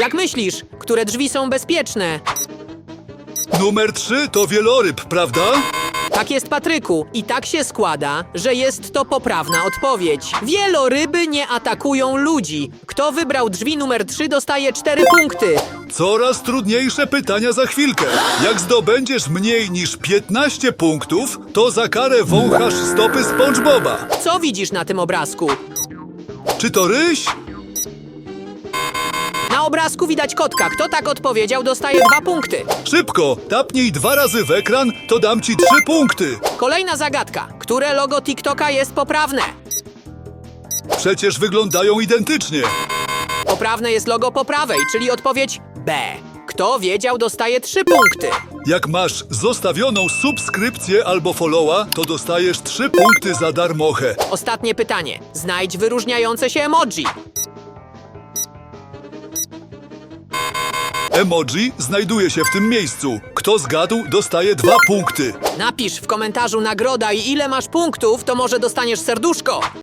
Jak myślisz, które drzwi są bezpieczne? Numer 3 to wieloryb, prawda? Tak jest, Patryku. I tak się składa, że jest to poprawna odpowiedź. Wieloryby nie atakują ludzi. Kto wybrał drzwi numer 3 dostaje 4 punkty. Coraz trudniejsze pytania za chwilkę. Jak zdobędziesz mniej niż 15 punktów, to za karę wąchasz stopy SpongeBoba. Co widzisz na tym obrazku? Czy to ryś? Na obrazku widać kotka. Kto tak odpowiedział, dostaje 2 punkty. Szybko, tapnij dwa razy w ekran, to dam ci trzy punkty. Kolejna zagadka. Które logo TikToka jest poprawne? Przecież wyglądają identycznie. Poprawne jest logo po prawej, czyli odpowiedź B. Kto wiedział, dostaje 3 punkty. Jak masz zostawioną subskrypcję albo followa, to dostajesz trzy punkty za darmochę. Ostatnie pytanie. Znajdź wyróżniające się emoji. Emoji znajduje się w tym miejscu. Kto zgadł, dostaje dwa punkty. Napisz w komentarzu nagroda i ile masz punktów, to może dostaniesz serduszko.